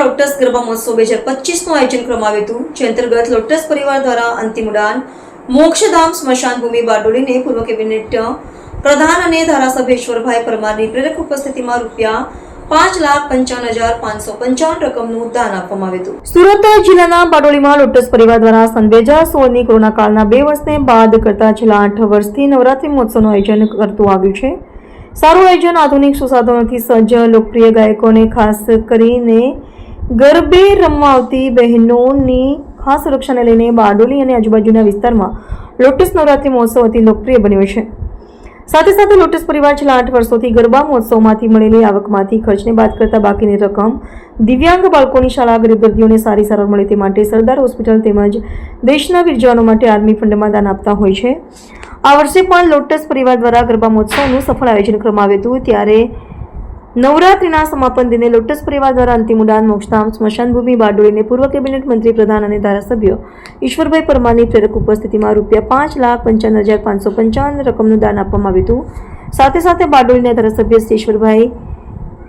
Lotus garba મહોત્સવ બે હજાર પચીસનું આયોજન કરવામાં આવ્યું હતું. જે અંતર્ગત લોટસ પરિવાર દ્વારા અંતિમ ઉડાન, મોક્ષધામ સ્મશાન ભૂમિ બારડોલીને પૂર્વ કેબિનેટ પ્રધાન અને ધારાસભ્ય ઈશ્વરભાઈ પરમારની પ્રેરક ઉપસ્થિતિમાં રૂપિયા સુરત જિલ્લાના બારડોલીમાં લોટસ પરિવાર દ્વારા સન બે હજાર સોળની કોરોના બે વર્ષને બાદ કરતા છેલ્લા આઠ વર્ષથી નવરાત્રી મહોત્સવનું આયોજન કરતું આવ્યું છે. સારું આયોજન આધુનિક સુસાધનોથી સજ્જ, લોકપ્રિય ગાયકોને ખાસ કરીને ગરબે રમવા આવતી બહેનોની ખાસ સુરક્ષાને લઈને બારડોલી અને આજુબાજુના વિસ્તારમાં લોટસ નવરાત્રી મહોત્સવ અતિ લોકપ્રિય બન્યો છે. સાથે સાથે લોટસ પરિવાર છેલ્લા આઠ વર્ષોથી ગરબા મહોત્સવમાંથી મળેલી આવકમાંથી ખર્ચને બાદ કરતા બાકીની રકમ દિવ્યાંગ બાળકોની શાળા ગરીબ દર્દીઓને સારી સારવાર મળે તે માટે સરદાર હોસ્પિટલ તેમજ દેશના વીર જવાનો માટે આર્મી ફંડમાં દાન આપતા હોય છે. આ વર્ષે પણ લોટસ પરિવાર દ્વારા ગરબા મહોત્સવનું સફળ આયોજન કરવામાં આવ્યું હતું. ત્યારે નવરાત્રિના સમાપન દિને લોટસ પરિવાર દ્વારા અંતિમ ઉડાન, મોક્ષધામ, સ્મશાનભૂમિ, બારડોલીને પૂર્વ કેબિનેટ મંત્રી પ્રધાન અને ધારાસભ્ય ઈશ્વરભાઈ પરમારની પ્રેરક ઉપસ્થિતિમાં રૂપિયા પાંચ લાખ પંચાવન હજાર પાંચસો પંચાવન રકમનું દાન આપવામાં આવ્યું હતું. સાથે સાથે બારડોલીના ધારાસભ્ય શ્રી ઈશ્વરભાઈ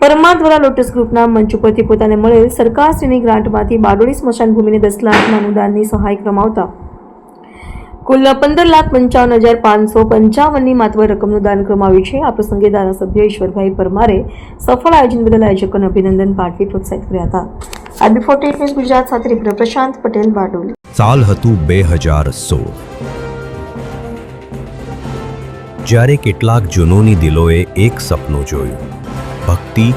પરમાર દ્વારા લોટસ ગ્રુપના મંચ ઉપરથી પોતાને મળેલ સરકારશ્રીની ગ્રાન્ટમાંથી બારડોલી સ્મશાનભૂમિને દસ લાખના અનુદાનની સહાય ક્રમાવતા કુલ પંદર લાખ પંચાવન હજાર પાંચસો પંચાવનની માત્ર રકમનું દાન કરવામાં આવ્યું છે. આ પ્રસંગે ધારાસભ્ય ઈશ્વરભાઈ પરમારે સફળ આયોજન બદલ આયોજકોને અભિનંદન પાઠવી પ્રોત્સાહિત કર્યા હતા. આરબી ફોર્ટી ન્યૂઝ ગુજરાત સાથે રિપોર્ટર પ્રશાંત પટેલ, બારડોલી. સાલ હતું બે હજાર સોળ. જ્યારે કેટલાક જૂનોની દિલોએ એક સપનું જોયું, ભક્તિ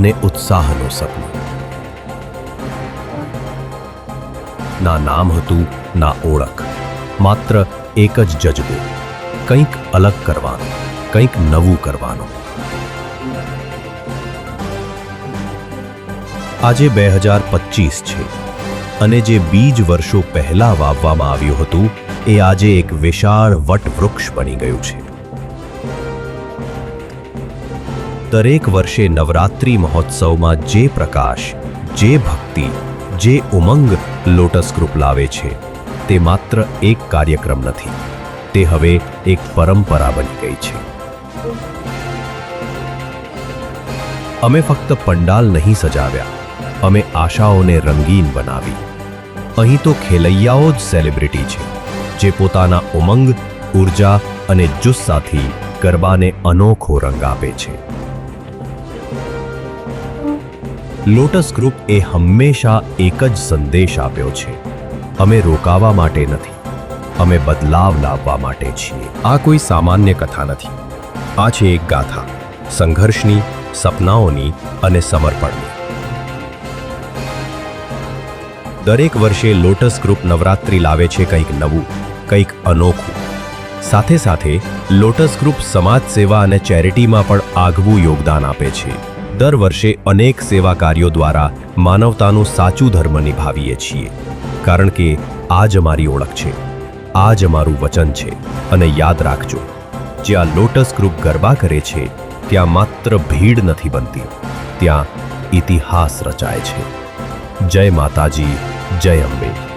અને ઉત્સાહનું સપનું. ના નામ હતું, ના ઓળખ. માત્ર એક જ જજબો. કંઈક અલગ કરવાનું, કંઈક નવું કરવાનું. આજે બે હજાર પચીસ છે અને જે બીજ વર્ષો પહેલા વાવવામાં આવ્યું હતું, એ આજે એક વિશાળ વટવૃક્ષ બની ગયું છે. દરેક વર્ષે નવરાત્રિ મહોત્સવમાં જે પ્રકાશ, જે ભક્તિ, જે ઉમંગ, લોટસ ગ્રુપ લાવે છે. તે માત્ર એક કાર્યક્રમ નથી, તે હવે એક પરંપરા બની ગઈ છે. અમે ફક્ત પંડાલ નહીં સજાવ્યા, અમે આશાઓને રંગીન બનાવી. અહીં તો ખેલૈયાઓ જ સેલિબ્રિટી છે, જે પોતાના ઉમંગ, ઊર્જા અને જુસ્સાથી ગરબાને અનોખો રંગ આપે છે. લોટસ ગ્રુપ એ હંમેશા એક જ સંદેશ આપ્યો છે. અમે રોકાવા માટે નથી. અમે બદલાવ લાવવા માટે છીએ. આ કોઈ સામાન્ય કથા નથી. આ છે એક ગાથા. સંઘર્ષની, સપનાઓની અને સમર્પણની. દરેક વર્ષે લોટસ ગ્રુપ નવરાત્રિ લાવે છે કંઈક નવું, કંઈક અનોખું. સાથે સાથે, લોટસ ગ્રુપ સમાજ સેવા અને ચેરિટીમાં પણ આગવું યોગદાન આપે છે. દર વર્ષે અનેક સેવા કાર્યો દ્વારા માનવતાનું સાચું ધર્મ નિભાવીએ છીએ. કારણ કે આ જ અમારી ઓળખ છે. આ જ અમારું વચન છે અને યાદ રાખજો, જ્યાં લોટસ ગ્રુપ ગરબા કરે છે, ત્યાં માત્ર ભીડ નથી બનતી, ત્યાં ઇતિહાસ રચાય છે. જય માતાજી, જય અંબે.